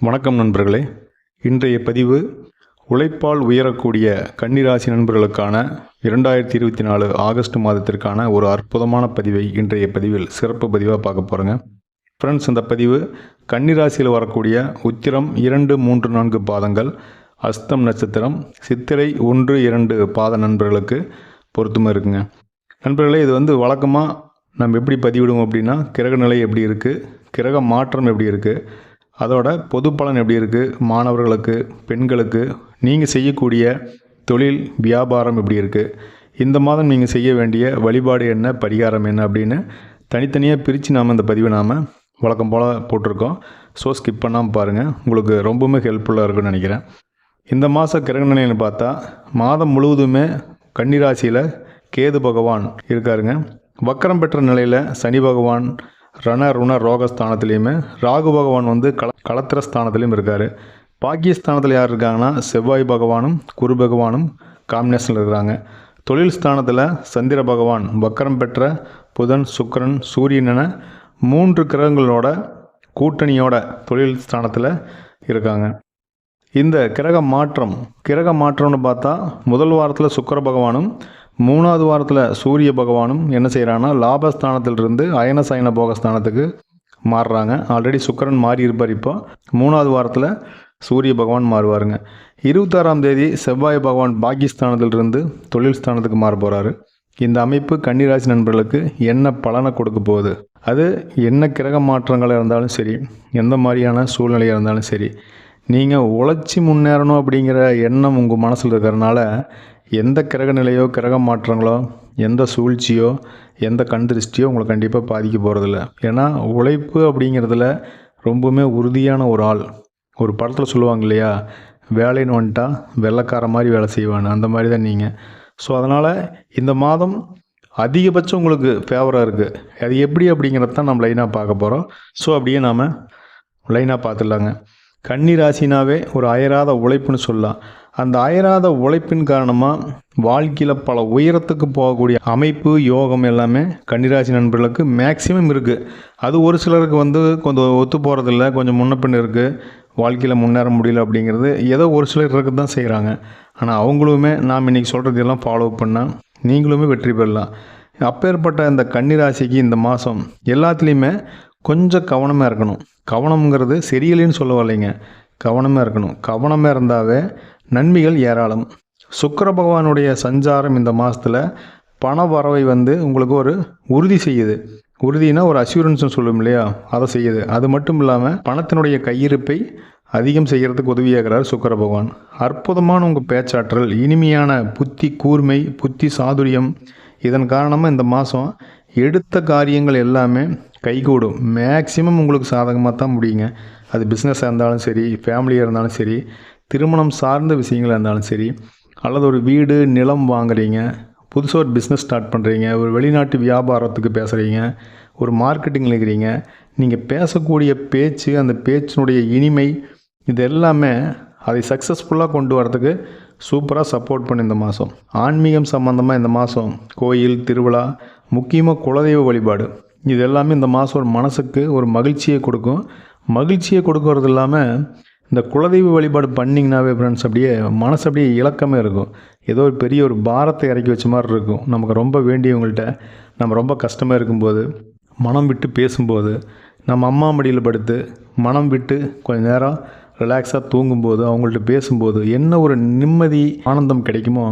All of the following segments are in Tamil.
வணக்கம் நண்பர்களே. இன்றைய பதிவு உழைப்பால் உயரக்கூடிய கன்னிராசி நண்பர்களுக்கான இரண்டாயிரத்தி இருபத்தி நாலு ஆகஸ்ட் மாதத்திற்கான ஒரு அற்புதமான பதிவை இன்றைய பதிவில் சிறப்பு பதிவாக பார்க்க போகிறோங்க ஃப்ரெண்ட்ஸ் இந்த பதிவு கன்னிராசியில் வரக்கூடிய உத்திரம் இரண்டு மூன்று நான்கு பாதங்கள் அஸ்தம் நட்சத்திரம் சித்திரை ஒன்று இரண்டு பாத நண்பர்களுக்கு பொருத்தமாக இருக்குங்க. நண்பர்களே இது வந்து வழக்கமாக நம்ம எப்படி பதிவிடுவோம் அப்படின்னா கிரக நிலை எப்படி இருக்குது கிரக மாற்றம் எப்படி இருக்குது அதோட பொது பலன் எப்படி இருக்குது மாணவர்களுக்கு பெண்களுக்கு நீங்கள் செய்யக்கூடிய தொழில் வியாபாரம் எப்படி இருக்குது இந்த மாதம் நீங்கள் செய்ய வேண்டிய வழிபாடு என்ன? பரிகாரம் என்ன? அப்படின்னு தனித்தனியாக பிரித்து நாம் இந்த பதிவை நாம் வழக்கம் போல் போட்டிருக்கோம். ஸோ ஸ்கிப் பண்ணாமல் பாருங்கள் உங்களுக்கு ரொம்பவுமே ஹெல்ப்ஃபுல்லாக இருக்கும்னு நினைக்கிறேன். இந்த மாத கிரக நிலைன்னு பார்த்தா மாதம் முழுவதுமே கன்னிராசியில் கேது பகவான் இருக்காருங்க. வக்கரம் பெற்ற நிலையில் சனி பகவான் ரண ருண ரோகஸ்தானத்துலேயுமே ராகு பகவான் வந்து கல களத்திர ஸ்தானத்துலேயும் இருக்கார். பாக்கியஸ்தானத்தில் யார் இருக்காங்கன்னா செவ்வாய் பகவானும் குரு பகவானும் காம்பினேஷனில் இருக்கிறாங்க. தொழில் ஸ்தானத்தில் சந்திர பகவான் வக்கரம் பெற்ற புதன் சுக்கரன் சூரியன் என மூன்று கிரகங்களோட கூட்டணியோட தொழில் ஸ்தானத்தில் இருக்காங்க. இந்த கிரக மாற்றம் கிரக மாற்றம்னு பார்த்தா முதல் வாரத்தில் சுக்கிர பகவானும் மூணாவது வாரத்தில் சூரிய பகவானும் என்ன செய்கிறான்னா லாபஸ்தானத்திலிருந்து அயன சயன போகஸ்தானத்துக்கு மாறுறாங்க. ஆல்ரெடி சுக்கிரன் மாறி இருப்பார் இப்போ. மூணாவது வாரத்தில் சூரிய பகவான் மாறுவாருங்க. இருபத்தாறாம் தேதி செவ்வாய் பகவான் பாகிஸ்தானத்திலிருந்து தொழில் ஸ்தானத்துக்கு மாற போகிறாரு இந்த அமைப்பு கன்னிராசி நண்பர்களுக்கு என்ன பலனை கொடுக்க போகுது? அது என்ன கிரக மாற்றங்களாக இருந்தாலும் சரி எந்த மாதிரியான சூழ்நிலையாக இருந்தாலும் சரி நீங்கள் உழைச்சி முன்னேறணும் அப்படிங்கிற எண்ணம் உங்கள் மனசில் இருக்கிறனால எந்த கிரக நிலையோ கிரக மாற்றங்களோ எந்த சூழ்ச்சியோ எந்த கண் திருஷ்டியோ உங்களை கண்டிப்பாக பாதிக்க போகிறதில்ல ஏன்னா உழைப்பு அப்படிங்கிறதுல ரொம்பவுமே உறுதியான ஒரு ஆள். ஒரு படத்தில் சொல்லுவாங்க இல்லையா? வேலைன்னு வந்துட்டா வெள்ளக்கார மாதிரி வேலை செய்வான் அந்த மாதிரி தான் நீங்கள் ஸோ அதனால் இந்த மாதம் அதிகபட்சம் உங்களுக்கு ஃபேவராக இருக்குது அது எப்படி அப்படிங்கிறத தான் நம்ம லைனாக பார்க்க போகிறோம் ஸோ அப்படியே நாம் லைனாக பார்த்துடலாங்க. கன்னிராசினாவே ஒரு அயராத உழைப்புன்னு சொல்லலாம். அந்த அயராத உழைப்பின் காரணமாக வாழ்க்கையில் பல உயரத்துக்கு போகக்கூடிய அமைப்பு யோகம் எல்லாமே கன்னிராசி நண்பர்களுக்கு மேக்சிமம் இருக்குது அது ஒரு சிலருக்கு வந்து கொஞ்சம் ஒத்து போகிறதில்ல கொஞ்சம் முன்னப்பின் இருக்குது வாழ்க்கையில் முன்னேற முடியல அப்படிங்கிறது ஏதோ ஒரு சிலர் இருக்க தான் செய்கிறாங்க ஆனால் அவங்களுமே நாம் இன்றைக்கி சொல்கிறதெல்லாம் ஃபாலோ பண்ணால் நீங்களுமே வெற்றி பெறலாம். அப்பேற்பட்ட இந்த கன்னிராசிக்கு இந்த மாதம் எல்லாத்துலேயுமே கொஞ்சம் கவனமாக இருக்கணும். கவனம்ங்கிறது சரியில்லைன்னு சொல்ல வரலைங்க கவனமாக இருக்கணும். கவனமாக இருந்தாவே நன்மைகள் ஏராளம். சுக்கர பகவானுடைய சஞ்சாரம் இந்த மாதத்தில் பண வரவை வந்து உங்களுக்கு ஒரு உறுதி செய்யுது. உறுதினா ஒரு அஷூரன்ஸ்னு சொல்லும் இல்லையா? அதை செய்யுது. அது மட்டும் இல்லாமல் பணத்தினுடைய கையிருப்பை அதிகம் செய்கிறதுக்கு உதவியாகிறார் சுக்கர பகவான். அற்புதமான உங்கள் பேச்சாற்றல் இனிமையான புத்தி கூர்மை புத்தி சாதுரியம் இதன் காரணமாக இந்த மாதம் எடுத்த காரியங்கள் எல்லாமே கைகூடும். மேக்சிமம் உங்களுக்கு சாதகமாக தான் முடியுங்க. அது பிஸ்னஸாக இருந்தாலும் சரி ஃபேமிலியாக இருந்தாலும் சரி திருமணம் சார்ந்த விஷயங்களாக இருந்தாலும் சரி அல்லது ஒரு வீடு நிலம் வாங்குறீங்க புதுசாக ஒரு பிஸ்னஸ் ஸ்டார்ட் பண்ணுறீங்க ஒரு வெளிநாட்டு வியாபாரத்துக்கு பேசுகிறீங்க ஒரு மார்க்கெட்டிங்கில் இருக்கிறீங்க நீங்கள் பேசக்கூடிய பேச்சு அந்த பேச்சினுடைய இனிமை இது எல்லாமே அதை சக்ஸஸ்ஃபுல்லாக கொண்டு வரதுக்கு சூப்பராக சப்போர்ட் பண்ணி இந்த மாதம் ஆன்மீகம் சம்மந்தமாக இந்த மாதம் கோயில் திருவிழா முக்கியமாக குலதெய்வ வழிபாடு. இது எல்லாமே இந்த மாதம் ஒரு மனசுக்கு ஒரு மகிழ்ச்சியை கொடுக்கும். மகிழ்ச்சியை கொடுக்கறது இல்லாமல் இந்த குலதெய்வ வழிபாடு பண்ணிங்கனாவே ஃப்ரெண்ட்ஸ் அப்படியே மனசு அப்படியே இலக்கமே இருக்கும். ஏதோ ஒரு பெரிய ஒரு பாரத்தை இறக்கி வச்ச மாதிரி இருக்கும். நமக்கு ரொம்ப வேண்டியவங்கள்ட்ட நம்ம ரொம்ப கஷ்டமாக இருக்கும்போது மனம் விட்டு பேசும்போது நம்ம அம்மா மடியில் படுத்து மனம் விட்டு கொஞ்சம் நேரம் ரிலாக்ஸாக தூங்கும்போது அவங்கள்ட்ட பேசும்போது என்ன ஒரு நிம்மதி ஆனந்தம் கிடைக்குமோ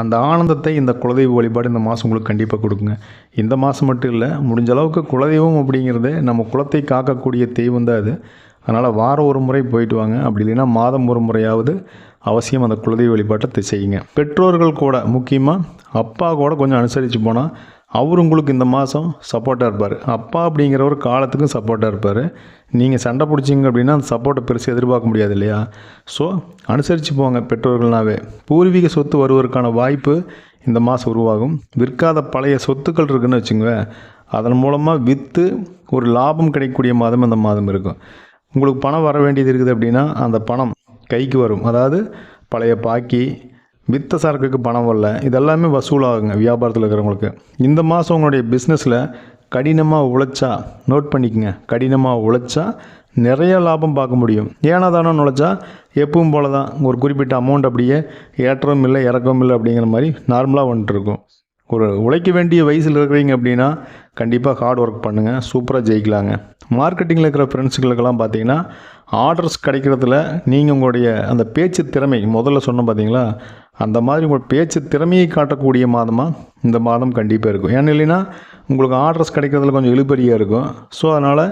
அந்த ஆனந்தத்தை இந்த குலதெய்வ வழிபாடு இந்த மாதம் உங்களுக்கு கண்டிப்பாக கொடுக்குங்க. இந்த மாதம் மட்டும் இல்லை முடிஞ்ச அளவுக்கு குலதெய்வம் அப்படிங்கிறது நம்ம குலத்தை காக்கக்கூடிய தெய்வம் தான் அது. அதனால் வாரம் ஒரு முறை போயிட்டு வாங்க. அப்படி இல்லைன்னா மாதம் ஒரு முறையாவது அவசியம் அந்த குலதெய்வ வழிபாட்டை செய்யுங்க. பெற்றோர்கள் கூட முக்கியமாக அப்பா கூட கொஞ்சம் அனுசரித்து போனால் அவர் உங்களுக்கு இந்த மாதம் சப்போர்ட்டாக இருப்பார். அப்பா அப்படிங்கிறவர் காலத்துக்கும் சப்போர்ட்டாக இருப்பார். நீங்கள் சண்டை பிடிச்சிங்க அப்படின்னா அந்த சப்போர்ட்டை பெருசு எதிர்பார்க்க முடியாது இல்லையா? ஸோ அனுசரித்து போங்க பெற்றோர்கள்னாவே. பூர்வீக சொத்து வருவதற்கான வாய்ப்பு இந்த மாதம் உருவாகும். விற்காத பழைய சொத்துக்கள் இருக்குதுன்னு வச்சுங்க அதன் மூலமாக விற்று ஒரு லாபம் கிடைக்கக்கூடிய மாதம் இந்த மாதம் இருக்கும். உங்களுக்கு பணம் வர வேண்டியது இருக்குது அப்படின்னா அந்த பணம் கைக்கு வரும். அதாவது பழைய பாக்கி வித்த சரக்குக்கு பணம் வரல. இதெல்லாமே வசூலாகுங்க வியாபாரத்தில் இருக்கிறவங்களுக்கு. இந்த மாதம் உங்களுடைய பிஸ்னஸில் கடினமாக உழைச்சா நோட் பண்ணிக்கங்க கடினமாக உழைச்சா நிறைய லாபம் பார்க்க முடியும். ஏன்னா தானே நுழைச்சா எப்பவும் போல தான் ஒரு குறிப்பிட்ட அமௌண்ட் அப்படியே ஏற்றவும் இல்லை இறக்கவும் இல்லை அப்படிங்கிற மாதிரி நார்மலாக வந்துட்டுருக்கும். ஒரு உழைக்க வேண்டிய வயசில் இருக்கிறீங்க அப்படின்னா கண்டிப்பாக ஹார்ட் ஒர்க் பண்ணுங்கள் சூப்பராக ஜெயிக்கலாங்க. மார்க்கெட்டிங்கில் இருக்கிற ஃப்ரெண்ட்ஸுகளுக்கெல்லாம் பார்த்தீங்கன்னா ஆர்டர்ஸ் கிடைக்கிறதுல நீங்கள் உங்களுடைய அந்த பேச்சு திறமை முதல்ல சொன்னோம் பார்த்தீங்களா? அந்த மாதிரி உங்கள் பேச்சு திறமையை காட்டக்கூடிய மாதமாக இந்த மாதம் கண்டிப்பாக இருக்கும். ஏன்னு இல்லைன்னா உங்களுக்கு ஆர்டர்ஸ் கிடைக்கிறதுல கொஞ்சம் இழுபறியாக இருக்கும். ஸோ அதனால்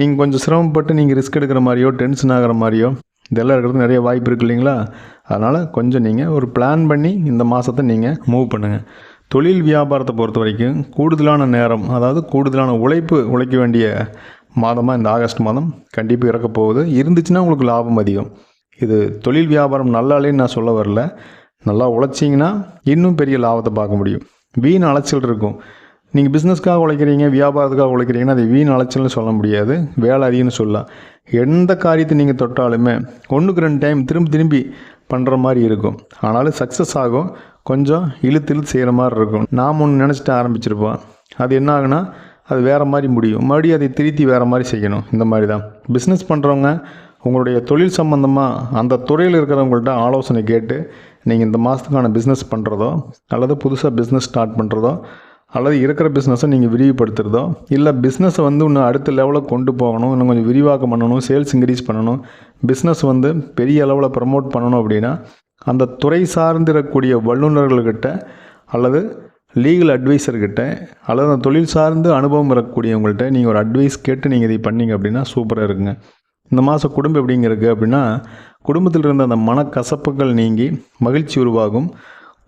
நீங்கள் கொஞ்சம் சிரமப்பட்டு நீங்கள் ரிஸ்க் எடுக்கிற மாதிரியோ டென்ஷன் ஆகிற மாதிரியோ இதெல்லாம் இருக்கிறது நிறைய வாய்ப்பு இருக்கு இல்லைங்களா? அதனால் கொஞ்சம் நீங்கள் ஒரு பிளான் பண்ணி இந்த மாதத்தை நீங்கள் மூவ் பண்ணுங்கள் தொழில் வியாபாரத்தை பொறுத்த வரைக்கும் கூடுதலான நேரம் அதாவது கூடுதலான உழைப்பு உழைக்க வேண்டிய மாதமாக இந்த ஆகஸ்ட் மாதம் கண்டிப்பாக இறக்க போகுது. இருந்துச்சுன்னா உங்களுக்கு லாபம் அதிகம். இது தொழில் வியாபாரம் நல்லாலேன்னு நான் சொல்ல வரல. நல்லா உழைச்சிங்கன்னா இன்னும் பெரிய லாபத்தை பார்க்க முடியும். வீண் அலைச்சல் இருக்கும். நீங்கள் பிஸ்னஸ்க்காக உழைக்கிறீங்க வியாபாரத்துக்காக உழைக்கிறீங்கன்னா அது வீண் அலைச்சல்னு சொல்ல முடியாது. வேலை அதிகம்னு சொல்லலாம். எந்த காரியத்தை நீங்கள் தொட்டாலுமே ஒன்றுக்கு ரெண்டு டைம் திரும்பி திரும்பி பண்ணுற மாதிரி இருக்கும். ஆனாலும் சக்ஸஸ் ஆகும். கொஞ்சம் இழுத்து இழுத்து செய்கிற மாதிரி இருக்கும். நாம் ஒன்று நினச்சிட்டு ஆரம்பிச்சிருப்போம். அது என்ன ஆகுனா அது வேறு மாதிரி முடியும். மறுபடியும் அதை திருத்தி வேறு மாதிரி செய்யணும். இந்த மாதிரி தான். பிஸ்னஸ் பண்ணுறவங்க உங்களுடைய தொழில் சம்மந்தமாக அந்த துறையில் இருக்கிறவங்கள்ட்ட ஆலோசனை கேட்டு நீங்கள் இந்த மாதத்துக்கான பிஸ்னஸ் பண்ணுறதோ அல்லது புதுசாக பிஸ்னஸ் ஸ்டார்ட் பண்ணுறதோ அல்லது இருக்கிற பிஸ்னஸை நீங்கள் விரிவுபடுத்துகிறதோ இல்லை பிஸ்னஸை வந்து இன்னும் அடுத்த லெவலில் கொண்டு போகணும் இன்னும் கொஞ்சம் விரிவாக்கம் பண்ணணும் சேல்ஸ் இன்க்ரீஸ் பண்ணணும் பிஸ்னஸ் வந்து பெரிய அளவில் ப்ரமோட் பண்ணணும் அப்படின்னா அந்த துறை சார்ந்திருக்கக்கூடிய வல்லுநர்கள்கிட்ட அல்லது லீகல் அட்வைசர்கிட்ட அல்லது அந்த தொழில் சார்ந்து அனுபவம் இருக்கக்கூடியவங்கள்ட்ட நீங்கள் ஒரு அட்வைஸ் கேட்டு நீங்கள் இதை பண்ணீங்க அப்படின்னா சூப்பராக இருக்குங்க. இந்த மாதம் குடும்பம் எப்படிங்க இருக்குது அப்படின்னா குடும்பத்தில் இருந்த அந்த மனக்கசப்புகள் நீங்கி மகிழ்ச்சி உருவாகும்.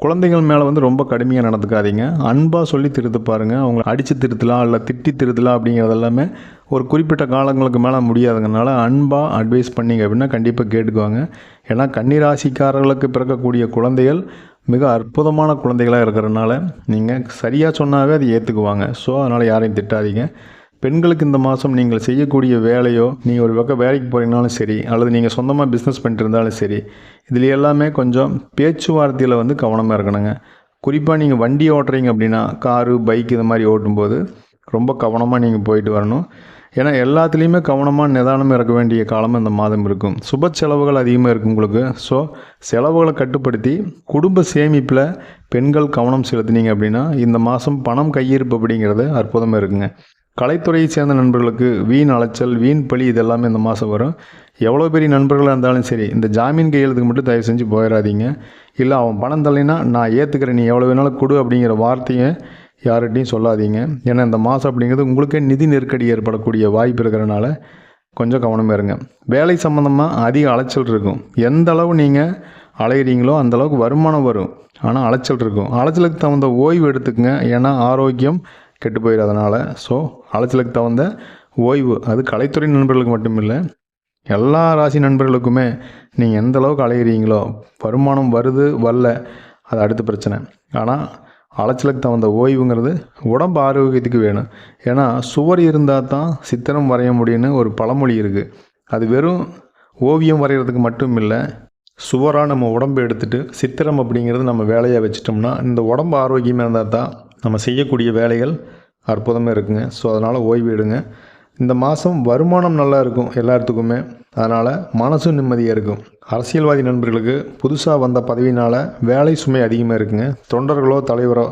குழந்தைகள் மேலே வந்து ரொம்ப கடுமையாக நடந்துக்காதீங்க. அன்பாக சொல்லி திருத்து பாருங்கள் அவங்கள அடித்து திருத்தலாம் இல்லை திட்டி திருத்தலாம் அப்படிங்கிறது எல்லாமே ஒரு குறிப்பிட்ட காலங்களுக்கு மேலே முடியாதுங்கனால அன்பாக அட்வைஸ் பண்ணிங்க அப்படின்னா கண்டிப்பாக கேட்டுக்குவாங்க. ஏன்னா கன்னிராசிக்காரர்களுக்கு பிறக்கக்கூடிய குழந்தைகள் மிக அற்புதமான குழந்தைகளாக இருக்கிறனால நீங்கள் சரியாக சொன்னாவே அதை ஏற்றுக்குவாங்க ஸோ அதனால் யாரையும் திட்டாதீங்க. பெண்களுக்கு இந்த மாதம் நீங்கள் செய்யக்கூடிய வேலையோ நீங்கள் ஒரு பக்கம் வேலைக்கு போகிறீங்கனாலும் சரி அல்லது நீங்கள் சொந்தமாக பிஸ்னஸ் பண்ணிட்டு இருந்தாலும் சரி இதில் எல்லாமே கொஞ்சம் பேச்சுவார்த்தையில் வந்து கவனமாக இருக்கணுங்க. குறிப்பாக நீங்கள் வண்டி ஓட்டுறீங்க அப்படின்னா காரு பைக் இது மாதிரி ஓட்டும்போது ரொம்ப கவனமாக நீங்கள் போயிட்டு வரணும். ஏன்னா எல்லாத்துலேயுமே கவனமாக நிதானம் இறக்க வேண்டிய காலம் இந்த மாதம் இருக்கும். சுப செலவுகள் அதிகமாக இருக்கும் உங்களுக்கு. ஸோ செலவுகளை கட்டுப்படுத்தி குடும்ப சேமிப்பில் பெண்கள் கவனம் செலுத்தினீங்க அப்படின்னா இந்த மாதம் பணம் கையிருப்பு அப்படிங்கிறது அற்புதமாக இருக்குங்க. கலைத்துறையை சேர்ந்த நண்பர்களுக்கு வீண் அலைச்சல் வீண் பழி இது எல்லாமே இந்த மாதம் வரும். எவ்வளோ பெரிய நண்பர்களாக இருந்தாலும் சரி இந்த ஜாமீன் கையெழுத்துக்கு மட்டும் தயவு செஞ்சு போயிடாதீங்க இல்லை அவன் பணம் தள்ளினா நான் ஏற்றுக்கிறேன் நீ எவ்வளோ வேணாலும் கொடு அப்படிங்கிற வார்த்தையை யார்கிட்டையும் சொல்லாதீங்க. ஏன்னா இந்த மாதம் அப்படிங்கிறது உங்களுக்கே நிதி நெருக்கடி ஏற்படக்கூடிய வாய்ப்பு இருக்கிறனால கொஞ்சம் கவனமாக இருங்க. வேலை சம்மந்தமாக அதிக அலைச்சல் இருக்கும். எந்த அளவு நீங்கள் அலையிறீங்களோ அந்த அளவுக்கு வருமானம் வரும். ஆனால் அலைச்சல் இருக்கும். அலைச்சலுக்கு தகுந்த ஓய்வு எடுத்துக்கங்க. ஏன்னா ஆரோக்கியம் கெட்டு போயிடாதனால ஸோ அலைச்சலுக்கு தகுந்த ஓய்வு. அது கலைத்துறை நண்பர்களுக்கு மட்டும் இல்லை எல்லா ராசி நண்பர்களுக்குமே நீங்கள் எந்த அளவுக்கு அலையிறீங்களோ வருமானம் வருது வரல. அது அடுத்த பிரச்சனை. ஆனால் அலைச்சலுக்கு தகுந்த ஓய்வுங்கிறது உடம்பு ஆரோக்கியத்துக்கு வேணும். ஏன்னா சுவர் இருந்தால் தான் சித்திரம் வரைய முடியும்னு ஒரு பழமொழி இருக்குது அது வெறும் ஓவியம் வரைகிறதுக்கு மட்டும் இல்லை சுவராக நம்ம உடம்பு எடுத்துகிட்டு சித்திரம் அப்படிங்கிறது நம்ம வேலையாக வச்சிட்டோம்னா இந்த உடம்பு ஆரோக்கியமாக இருந்தால் தான் நம்ம செய்யக்கூடிய வேலைகள் அற்புதமாக இருக்குங்க. ஸோ அதனால் ஓய்வு எடுங்க. இந்த மாதம் வருமானம் நல்லா இருக்கும் எல்லாத்துக்குமே அதனால் மனசும் நிம்மதியாக இருக்கும். அரசியல்வாதி நண்பர்களுக்கு புதுசாக வந்த பதவினால் வேலை சுமை அதிகமாக இருக்குங்க. தொண்டர்களோ தலைவரோ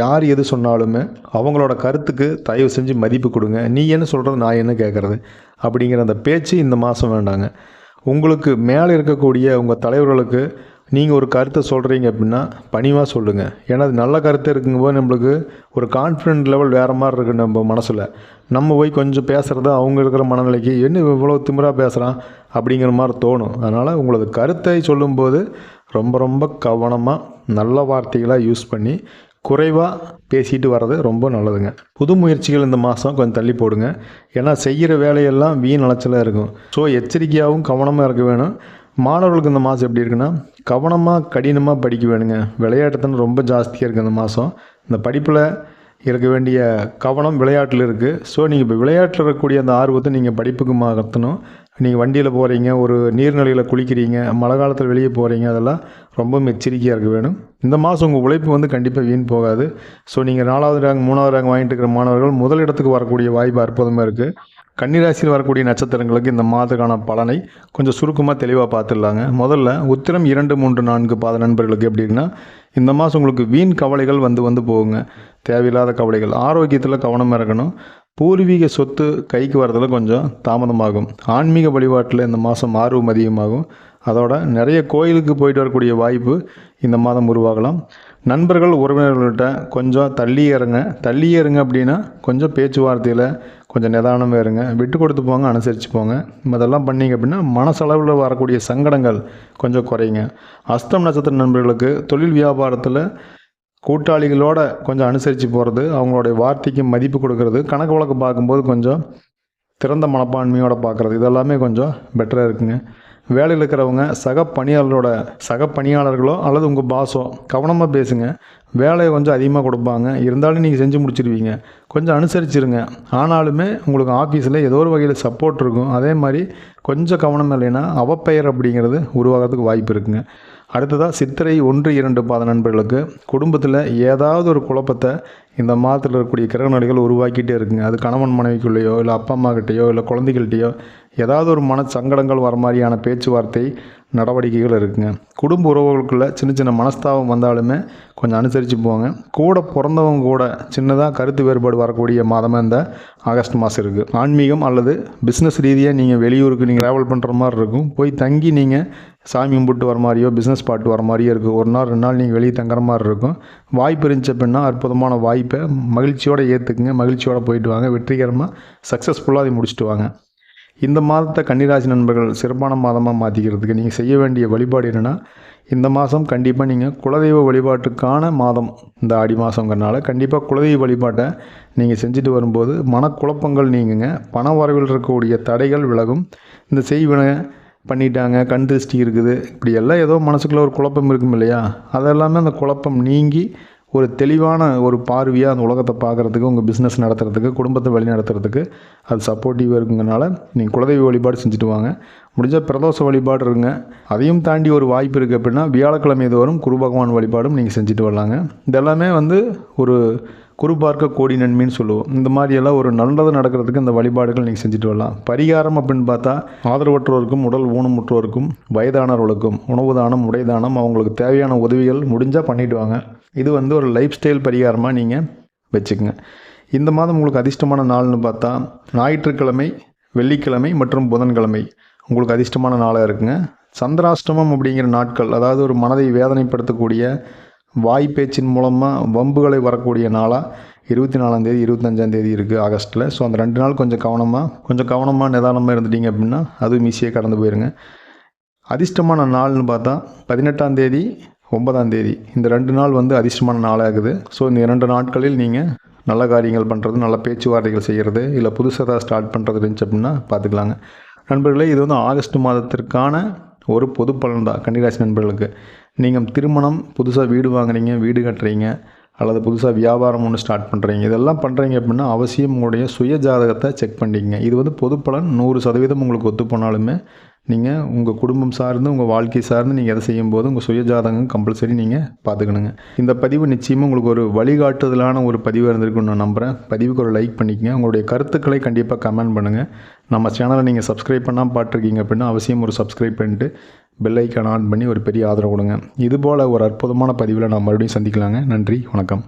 யார் எது சொன்னாலுமே அவங்களோட கருத்துக்கு தயவு செஞ்சு மதிப்பு கொடுங்க. நீ என்ன சொல்கிறது நான் என்ன கேட்குறது அப்படிங்கிற அந்த பேச்சு இந்த மாதம் வேண்டாங்க. உங்களுக்கு மேலே இருக்கக்கூடிய உங்கள் தலைவர்களுக்கு நீங்கள் ஒரு கருத்தை சொல்கிறீங்க அப்படின்னா பணிவாக சொல்லுங்கள் ஏன்னா அது நல்ல கருத்தை இருக்குங்கும்போது நம்மளுக்கு ஒரு கான்ஃபிடென்ட் லெவல் வேறு மாதிரி இருக்குது நம்ம மனசில். நம்ம போய் கொஞ்சம் பேசுகிறது அவங்க இருக்கிற மனநிலைக்கு என்ன இவ்வளோ திமிராக பேசுகிறான் அப்படிங்கிற மாதிரி தோணும். அதனால் உங்களது கருத்தை சொல்லும்போது ரொம்ப ரொம்ப கவனமாக நல்ல வார்த்தைகளாக யூஸ் பண்ணி குறைவாக பேசிட்டு வர்றது ரொம்ப நல்லதுங்க. புது முயற்சிகள் இந்த மாதம் கொஞ்சம் தள்ளி போடுங்க. ஏன்னா செய்கிற வேலையெல்லாம் வீண் அலைச்சலாக இருக்கும். ஸோ எச்சரிக்கையாகவும் கவனமாக இருக்க வேணும். மாணவர்களுக்கு இந்த மாதம் எப்படி இருக்குன்னா கவனமாக கடினமாக படிக்க வேணுங்க. விளையாட்டுத்தனம் ரொம்ப ஜாஸ்தியாக இருக்குது இந்த மாதம் இந்த படிப்பில் இருக்க வேண்டிய கவனம் விளையாட்டில் இருக்குது ஸோ நீங்கள் இப்போ விளையாட்டில் இருக்கக்கூடிய அந்த ஆர்வத்தை நீங்கள் படிப்புக்கு மாற்றணும். நீங்கள் வண்டியில் போகிறீங்க ஒரு நீர்நிலையில் குளிக்கிறீங்க மழை காலத்தில் வெளியே போகிறீங்க அதெல்லாம் ரொம்ப எச்சரிக்கையாக இருக்க வேணும். இந்த மாதம் உங்கள் உழைப்பு வந்து கண்டிப்பாக வீண் போகாது. ஸோ நீங்கள் நாலாவது ரேங்க் மூணாவது ரேங்க் வாங்கிட்டு இருக்கிற மாணவர்கள் முதல் இடத்துக்கு வரக்கூடிய வாய்ப்பு அற்புதமாக இருக்குது கன்னிராசியில் வரக்கூடிய நட்சத்திரங்களுக்கு இந்த மாதத்துக்கான பலனை கொஞ்சம் சுருக்கமாக தெளிவாக பார்த்துடலாங்க. முதல்ல உத்திரம் இரண்டு மூன்று நான்கு பாத நண்பர்களுக்கு எப்படின்னா இந்த மாதம் உங்களுக்கு வீண் கவலைகள் வந்து வந்து போகுங்க. தேவையில்லாத கவலைகள். ஆரோக்கியத்தில் கவனமாக இருக்கணும். பூர்வீக சொத்து கைக்கு வரதில் கொஞ்சம் தாமதமாகும். ஆன்மீக வழிபாட்டில் இந்த மாதம் ஆர்வம் அதிகமாகும். அதோட நிறைய கோயிலுக்கு போயிட்டு வரக்கூடிய வாய்ப்பு இந்த மாதம் உருவாகலாம். நண்பர்கள் உறவினர்கள்ட்ட கொஞ்சம் தள்ளி இறங்க தள்ளி இறங்க அப்படின்னா கொஞ்சம் பேச்சுவார்த்தையில் கொஞ்சம் நிதானமாக இருங்க. விட்டு கொடுத்து போங்க அனுசரித்து போங்க. இதெல்லாம் பண்ணீங்க அப்படின்னா மனசளவில் வரக்கூடிய சங்கடங்கள் கொஞ்சம் குறையுங்க. அஸ்தம் நட்சத்திர நண்பர்களுக்கு தொழில் வியாபாரத்தில் கூட்டாளிகளோட கொஞ்சம் அனுசரித்து போகிறது அவங்களுடைய வார்த்தைக்கு மதிப்பு கொடுக்கறது கணக்கு வழக்கு பார்க்கும்போது கொஞ்சம் திறந்த மனப்பான்மையோட பார்க்குறது இதெல்லாமே கொஞ்சம் பெட்டராக இருக்குங்க. வேலையில் இருக்கிறவங்க சக பணியாளரோட சக பணியாளர்களோ அல்லது உங்கள் பாஸோ கவனமாக பேசுங்க. வேலையை கொஞ்சம் அதிகமாக கொடுப்பாங்க. இருந்தாலும் நீங்கள் செஞ்சு முடிச்சிருவீங்க. கொஞ்சம் அனுசரிச்சிருங்க. ஆனாலுமே உங்களுக்கு ஆஃபீஸில் ஏதோ ஒரு வகையில் சப்போர்ட் இருக்கும். அதே மாதிரி கொஞ்சம் கவனம் இல்லைன்னா அவப்பெயர் அப்படிங்கிறது உருவாகிறதுக்கு வாய்ப்பு இருக்குங்க. அடுத்ததாக சித்திரை ஒன்று இரண்டு பாத நண்பர்களுக்கு குடும்பத்தில் ஏதாவது ஒரு குழப்பத்தை இந்த மாதத்தில் இருக்கக்கூடிய கிரக கிரகநிலைகள் உருவாக்கிட்டே இருக்குங்க. அது கணவன் மனைவிக்குள்ளேயோ இல்லை அப்பா அம்மாக்கிட்டேயோ இல்லை குழந்தைகள்கிட்டயோ ஏதாவது ஒரு மன சங்கடங்கள் வர மாதிரியான பேச்சுவார்த்தை நடவடிக்கைகள் இருக்குங்க. குடும்ப உறவுகளுக்குள்ளே சின்ன சின்ன மனஸ்தாபம் வந்தாலுமே கொஞ்சம் அனுசரித்து போங்க. கூட பிறந்தவங்க கூட சின்னதாக கருத்து வேறுபாடு வரக்கூடிய மாதமாக இந்த ஆகஸ்ட் மாதம் இருக்குது ஆன்மீகம் அல்லது பிஸ்னஸ் ரீதியாக நீங்கள் வெளியூருக்கு நீங்கள் ட்ராவல் பண்ணுற மாதிரி இருக்கும். போய் தங்கி நீங்கள் சாமி கும்பிட்டு வர மாதிரியோ பிஸ்னஸ் பாட்டு வர மாதிரியோ இருக்குது ஒரு நாள் ரெண்டு நாள் நீங்கள் வெளியே தங்குற மாதிரி இருக்கும். வாய்ப்பு இருந்துச்சு அப்படின்னா அற்புதமான வாய்ப்பை மகிழ்ச்சியோடு ஏற்றுக்குங்க மகிழ்ச்சியோடு போயிட்டு வாங்க. வெற்றிகரமாக சக்ஸஸ்ஃபுல்லாக அதை முடிச்சுட்டு வாங்க. இந்த மாதத்தை கன்னிராசி நண்பர்கள் சிறப்பான மாதமாக மாற்றிக்கிறதுக்கு நீங்கள் செய்ய வேண்டிய வழிபாடு என்னென்னா இந்த மாதம் கண்டிப்பாக நீங்கள் குலதெய்வ வழிபாட்டுக்கான மாதம். இந்த ஆடி மாதங்கிறனால கண்டிப்பாக குலதெய்வ வழிபாட்டை நீங்கள் செஞ்சுட்டு வரும்போது மனக்குழப்பங்கள் நீங்குங்க. பண வரவில் இருக்கக்கூடிய தடைகள் விலகும். இந்த செய்வினை பண்ணிட்டாங்க கண் திருஷ்டி இருக்குது. இப்படி எல்லாம் ஏதோ மனசுக்குள்ளே ஒரு குழப்பம் இருக்கும் இல்லையா? அதெல்லாமே அந்த குழப்பம் நீங்கி ஒரு தெளிவான ஒரு பார்வையாக அந்த உலகத்தை பார்க்குறதுக்கு உங்கள் பிஸ்னஸ் நடத்துறதுக்கு குடும்பத்தை வழி நடத்துறதுக்கு அது சப்போர்ட்டிவாக இருக்குங்கனால நீங்கள் குலதெய்வ வழிபாடு செஞ்சுட்டு வாங்க. முடிஞ்சால் பிரதோஷ வழிபாடு இருங்க. அதையும் தாண்டி ஒரு வாய்ப்பு இருக்குது அப்படின்னா வியாழக்கிழமை தோறும் குரு பகவான் வழிபாடும் நீங்கள் செஞ்சுட்டு வரலாங்க. இதெல்லாமே வந்து ஒரு குரு பார்க்க கோடி நன்மைன்னு சொல்லுவோம். இந்த மாதிரியெல்லாம் ஒரு நல்லது நடக்கிறதுக்கு இந்த வழிபாடுகள் நீங்கள் செஞ்சுட்டு வரலாம். பரிகாரம் அப்படின்னு பார்த்தா ஆதரவற்றோருக்கும் உடல் ஊனமுற்றோருக்கும் வயதானவர்களுக்கும் உணவு தானம் உடைதானம் அவங்களுக்கு தேவையான உதவிகள் முடிஞ்சால் பண்ணிவிடுவாங்க இது வந்து ஒரு லைஃப் ஸ்டைல் பரிகாரமாக நீங்கள் வச்சுக்கோங்க. இந்த மாதம் உங்களுக்கு அதிர்ஷ்டமான நாள்னு பார்த்தா ஞாயிற்றுக்கிழமை வெள்ளிக்கிழமை மற்றும் புதன்கிழமை உங்களுக்கு அதிர்ஷ்டமான நாளாக இருக்குங்க. சந்திராஷ்டமம் அப்படிங்கிற நாட்கள் அதாவது ஒரு மனதை வேதனைப்படுத்தக்கூடிய வாய் பேச்சின் மூலமாக வம்புகளை வரக்கூடிய நாளாக இருபத்தி நாலாந்தேதி இருபத்தஞ்சாந்தேதி இருக்குது ஆகஸ்ட்டில் ஸோ அந்த ரெண்டு நாள் கொஞ்சம் கவனமாக கொஞ்சம் கவனமாக நிதானமாக இருந்துட்டீங்க அப்படின்னா அதுவும் ஈஸியாக கடந்து போயிருங்க. அதிர்ஷ்டமான நாள்னு பார்த்தா பதினெட்டாம் தேதி ஒன்பதாம் தேதி. இந்த ரெண்டு நாள் வந்து அதிர்ஷ்டமான நாளாகுது. ஸோ இந்த இரண்டு நாட்களில் நீங்கள் நல்ல காரியங்கள் பண்ணுறது நல்ல பேச்சுவார்த்தைகள் செய்கிறது இல்லை புதுசாக ஸ்டார்ட் பண்ணுறது இருந்துச்சு அப்படின்னா பார்த்துக்கலாங்க நண்பர்களே இது வந்து ஆகஸ்ட் மாதத்திற்கான ஒரு பொது பலன் தான். கன்னிராசி நண்பர்களுக்கு. நீங்கள் திருமணம் புதுசாக வீடு வாங்குறீங்க வீடு கட்டுறீங்க அல்லது புதுசாக வியாபாரம் ஒன்று ஸ்டார்ட் பண்ணுறீங்க இதெல்லாம் பண்ணுறீங்க அப்படின்னா அவசியம் உங்களுடைய சுய ஜாதகத்தை செக் பண்ணிக்கங்க. இது வந்து பொது பலன். நூறு சதவீதம் உங்களுக்கு ஒத்து போனாலுமே நீங்கள் உங்கள் குடும்பம் சார்ந்து உங்கள் வாழ்க்கை சார்ந்து நீங்கள் எதை செய்யும்போது உங்கள் சுய ஜாதகம் கம்பல்சரி நீங்கள் பார்த்துக்கணுங்க. இந்த பதிவு நிச்சயமாக உங்களுக்கு ஒரு வழிகாட்டுதலான ஒரு பதிவாக இருந்திருக்குன்னு நான் நம்புகிறேன் பதிவுக்கு ஒரு லைக் பண்ணிக்கங்க. உங்களுடைய கருத்துக்களை கண்டிப்பாக கமெண்ட் பண்ணுங்கள் நம்ம சேனலை நீங்கள் சப்ஸ்கிரைப் பண்ணால் பார்த்துருக்கீங்க அப்படின்னா அவசியம் ஒரு சப்ஸ்கிரைப் பண்ணிட்டு பெல்லைக்கான் ஆன் பண்ணி ஒரு பெரிய ஆதரவு கொடுங்க. இதுபோல் ஒரு அற்புதமான பதிவில் நான் மறுபடியும் சந்திக்கலாங்க. நன்றி வணக்கம்.